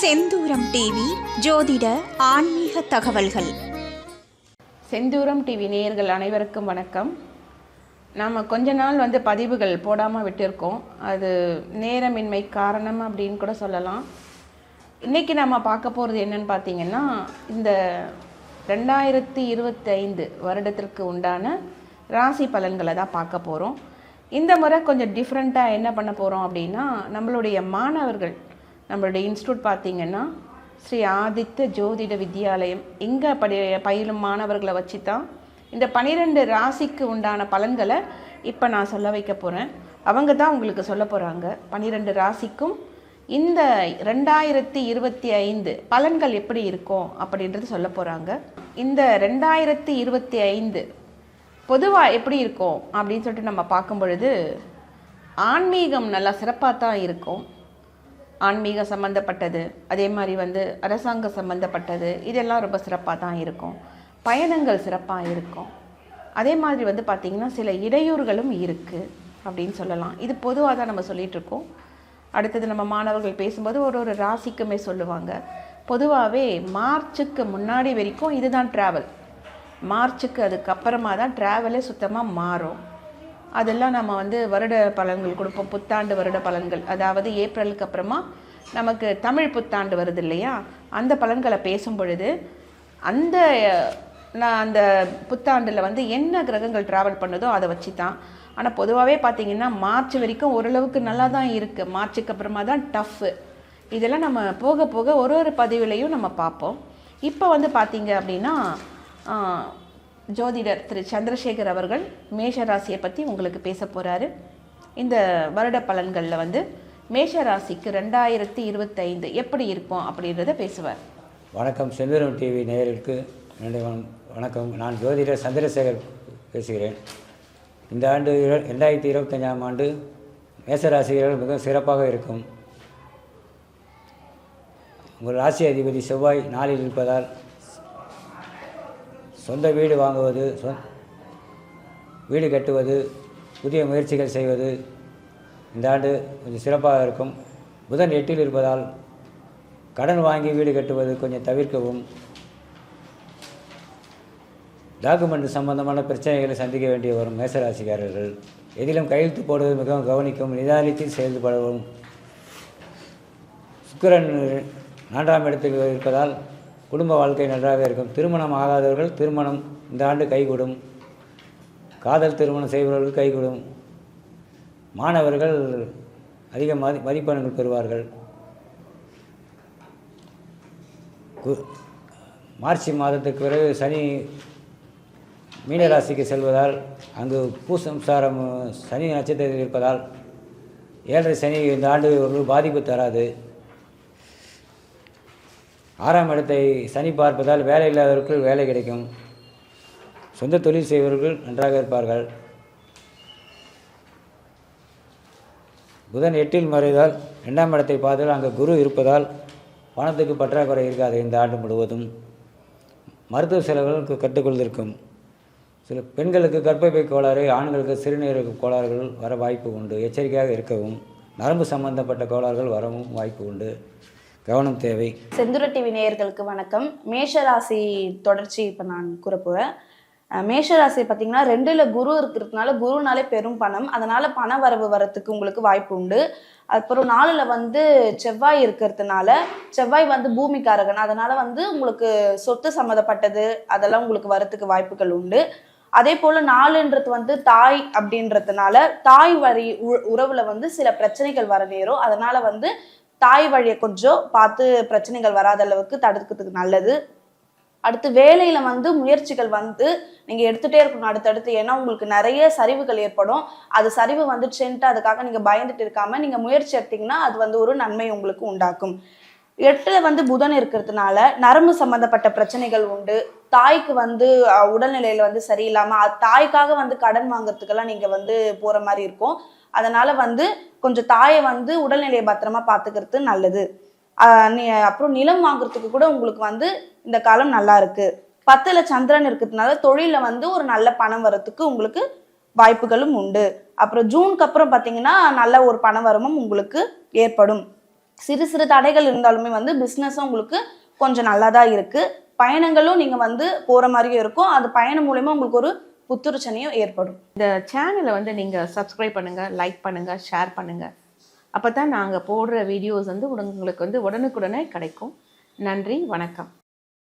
செந்தூரம் TV ஜோதிட ஆன்மீக தகவல்கள். செந்தூரம் டிவி நேயர்கள் அனைவருக்கும் வணக்கம். நாம் கொஞ்ச நாள் வந்து பதிவுகள் போடாமல் விட்டிருக்கோம். அது நேரமின்மை காரணம் அப்படின்னு கூட சொல்லலாம். இன்றைக்கி நம்ம பார்க்க போகிறது என்னன்னு பார்த்தீங்கன்னா இந்த ரெண்டாயிரத்தி இருபத்தைந்து வருடத்திற்கு உண்டான ராசி பலன்களை தான் பார்க்க போகிறோம் இந்த முறை கொஞ்சம் டிஃப்ரெண்ட்டாக என்ன பண்ண போகிறோம் அப்படின்னா நம்மளுடைய மாணவர்கள் நம்மளுடைய இன்ஸ்டியூட் பார்த்திங்கன்னா ஸ்ரீ ஆதித்ய ஜோதிட வித்யாலயம். இங்கே படி பயிலும் மாணவர்களை வச்சு தான் இந்த பனிரெண்டு ராசிக்கு உண்டான பலன்களை இப்போ நான் சொல்ல வைக்க போகிறேன் அவங்க தான் உங்களுக்கு சொல்ல போகிறாங்க பன்னிரெண்டு ராசிக்கும் இந்த ரெண்டாயிரத்தி இருபத்தி ஐந்து பலன்கள் எப்படி இருக்கும் அப்படின்றது சொல்ல போகிறாங்க இந்த ரெண்டாயிரத்தி இருபத்தி ஐந்து பொதுவாக எப்படி இருக்கும் அப்படின்னு சொல்லிட்டு நம்ம பார்க்கும் பொழுது ஆன்மீகம் நல்லா சிறப்பாக தான் இருக்கும். ஆன்மீக சம்மந்தப்பட்டது அதே மாதிரி வந்து அரசாங்க சம்மந்தப்பட்டது இதெல்லாம் ரொம்ப சிறப்பாக தான் இருக்கும். பயணங்கள் சிறப்பாக இருக்கும். அதே மாதிரி வந்து பார்த்திங்கன்னா சில இடையூறுகளும் இருக்குது அப்படின்னு சொல்லலாம். இது பொதுவாக தான் நம்ம சொல்லிகிட்ருக்கோம் அடுத்தது நம்ம மாணவர்கள் பேசும்போது ஒரு ஒரு ராசிக்குமே சொல்லுவாங்க. பொதுவாகவே மார்ச்சுக்கு முன்னாடி வரைக்கும் இதுதான் ட்ராவல் மார்ச்சுக்கு அதுக்கப்புறமா தான் ட்ராவலே சுத்தமாக மாறும். அதெல்லாம் நம்ம வந்து வருட பலன்கள் கொடுப்போம். புத்தாண்டு வருட பலன்கள். அதாவது ஏப்ரலுக்கு அப்புறமா நமக்கு தமிழ் புத்தாண்டு வருது இல்லையா? அந்த பலன்களை பேசும் பொழுது அந்த நான் அந்த புத்தாண்டில் வந்து என்ன கிரகங்கள் ட்ராவல் பண்ணுதோ அதை வச்சு தான் ஆனால் பொதுவாகவே பார்த்தீங்கன்னா மார்ச் வரைக்கும் ஓரளவுக்கு நல்லா தான் இருக்குது மார்ச்சுக்கு அப்புறமா தான் டஃப்பு இதெல்லாம் நம்ம போக போக ஒரு ஒரு பதிவுலையும் நம்ம பார்ப்போம். இப்போ வந்து பார்த்தீங்க அப்படின்னா ஜோதிடர் திரு சந்திரசேகர் அவர்கள் மேஷ ராசியை பற்றி உங்களுக்கு பேச போகிறாரு இந்த வருட பலன்களில் வந்து மேஷ ராசிக்கு ரெண்டாயிரத்தி இருபத்தைந்து எப்படி இருக்கும் அப்படின்றத பேசுவார். வணக்கம். செந்தூரம் டிவி நேயர்களுக்கு என்னுடைய வணக்கம். நான் ஜோதிடர் சந்திரசேகர் பேசுகிறேன். இந்த ஆண்டு ரெண்டாயிரத்தி இருபத்தஞ்சாம் ஆண்டு மேசராசிகள் மிகவும் சிறப்பாக இருக்கும். உங்கள் ராசி அதிபதி செவ்வாய் நாளில் இருப்பதால் சொந்த வீடு வாங்குவது சொ வீடு கட்டுவது புதிய முயற்சிகள் செய்வது இந்த ஆண்டு கொஞ்சம் சிறப்பாக இருக்கும். புதன் எட்டில் இருப்பதால் கடன் வாங்கி வீடு கட்டுவது கொஞ்சம் தவிர்க்கவும். டாக்குமெண்ட் சம்பந்தமான பிரச்சனைகளை சந்திக்க வேண்டிய வரும் மேசராசிக்காரர்கள். எதிலும் கையெழுத்து போடுவது மிகவும் கவனிக்கும் நிதானித்து செயல்படவும். சுக்கரன் நான்காம் இடத்தில் இருப்பதால் குடும்ப வாழ்க்கை நன்றாக இருக்கும். திருமணம் ஆகாதவர்கள் திருமணம் இந்த ஆண்டு கைகூடும். காதல் திருமணம் செய்பவர்கள் கைகூடும். மாணவர்கள் அதிக மதி மதிப்பெண்கள் பெறுவார்கள். கு- மார்ச் மாதத்துக்கு பிறகு சனி மீனராசிக்கு செல்வதால் அங்கு பூசம்சாரம் சனி நட்சத்திரத்தில் இருப்பதால் ஏழரை சனி இந்த ஆண்டு ஒரு பாதிப்பு தராது. ஆறாம் இடத்தை சனி பார்ப்பதால் வேலை இல்லாதவர்கள் வேலை கிடைக்கும். சொந்த தொழில் செய்பவர்கள் நன்றாக இருப்பார்கள். புதன் எட்டில் மறைதால் ரெண்டாம் இடத்தை பார்த்தால் அங்கே குரு இருப்பதால் பணத்துக்கு பற்றாக்குறை இருக்காது இந்த ஆண்டு முழுவதும். மருத்துவ செலவுகளுக்கு கற்றுக்கொள்ந்திருக்கும் சில பெண்களுக்கு கர்ப்பப்பை கோளாறு ஆண்களுக்கு சிறுநீரக கோளாறுகள் வர வாய்ப்பு உண்டு. எச்சரிக்கையாக இருக்கவும் நரம்பு சம்பந்தப்பட்ட கோளாறுகள் வரவும் வாய்ப்பு உண்டு. கவனம் தேவை. செந்துர டிவி நேயர்களுக்கு வணக்கம். மேஷராசி தொடர்ச்சி இப்போ நான் கூற மேஷராசி பார்த்தீங்கன்னா ரெண்டுல குரு இருக்கிறதுனால குருனாலே பெரும் பணம். அதனால பண வரவு வரத்துக்கு உங்களுக்கு வாய்ப்பு உண்டு. அப்புறம் நாலுல வந்து செவ்வாய் இருக்கிறதுனால செவ்வாய் வந்து பூமிக்காரகன். அதனால வந்து உங்களுக்கு சொத்து சம்மந்தப்பட்டது அதெல்லாம் உங்களுக்கு வரத்துக்கு வாய்ப்புகள் உண்டு. அதே போல நாலுன்றது வந்து தாய் அப்படின்றதுனால தாய் வழி உ- உறவுல வந்து சில பிரச்சனைகள் வர நேரும். அதனால வந்து தாய் வழியை கொஞ்சம் பார்த்து பிரச்சனைகள் வராத அளவுக்கு தடுக்கிறதுக்கு நல்லது. அடுத்து வேலையில வந்து முயற்சிகள் வந்து நீங்க எடுத்துட்டே இருக்கணும் அடுத்தடுத்து. ஏன்னா உங்களுக்கு நிறைய சரிவுகள் ஏற்படும். அது சரிவு வந்துச்சுன்ட்டு அதுக்காக நீங்க பயந்துட்டு இருக்காம நீங்க முயற்சி எடுத்தீங்கன்னா அது வந்து ஒரு நன்மை உங்களுக்கு உண்டாக்கும். எட்டுல வந்து புதன் இருக்கிறதுனால நரம்பு சம்பந்தப்பட்ட பிரச்சனைகள் உண்டு. தாய்க்கு வந்து உடல்நிலையில வந்து சரியில்லாம தாய்க்காக வந்து கடன் வாங்குறதுக்கெல்லாம் நீங்க வந்து போற மாதிரி இருக்கும். அதனால வந்து கொஞ்சம் தாயை வந்து உடல்நிலையை பத்திரமா பாத்துக்கிறது நல்லது. அப்புறம் நிலம் வாங்குறதுக்கு கூட உங்களுக்கு வந்து இந்த காலம் நல்லா இருக்கு. பத்துல சந்திரன் இருக்கிறதுனால தொழில வந்து ஒரு நல்ல பணம் வரத்துக்கு உங்களுக்கு வாய்ப்புகளும் உண்டு. அப்புறம் ஜூனுக்கு அப்புறம் பார்த்தீங்கன்னா நல்ல ஒரு பண வரமும் உங்களுக்கு ஏற்படும். சிறு சிறு தடைகள் இருந்தாலுமே வந்து பிஸ்னஸும் உங்களுக்கு கொஞ்சம் நல்லா தான் இருக்குது பயணங்களும் நீங்கள் வந்து போகிற மாதிரியும் இருக்கும். அது பயணம் மூலயமா உங்களுக்கு ஒரு புத்துணர்ச்சியும் ஏற்படும். இந்த சேனலை வந்து நீங்கள் சப்ஸ்கிரைப் பண்ணுங்கள் லைக் பண்ணுங்கள் ஷேர் பண்ணுங்கள் அப்போ தான் நாங்கள் போடுற வீடியோஸ் வந்து உங்களுக்கு வந்து உடனுக்குடனே கிடைக்கும். நன்றி வணக்கம்.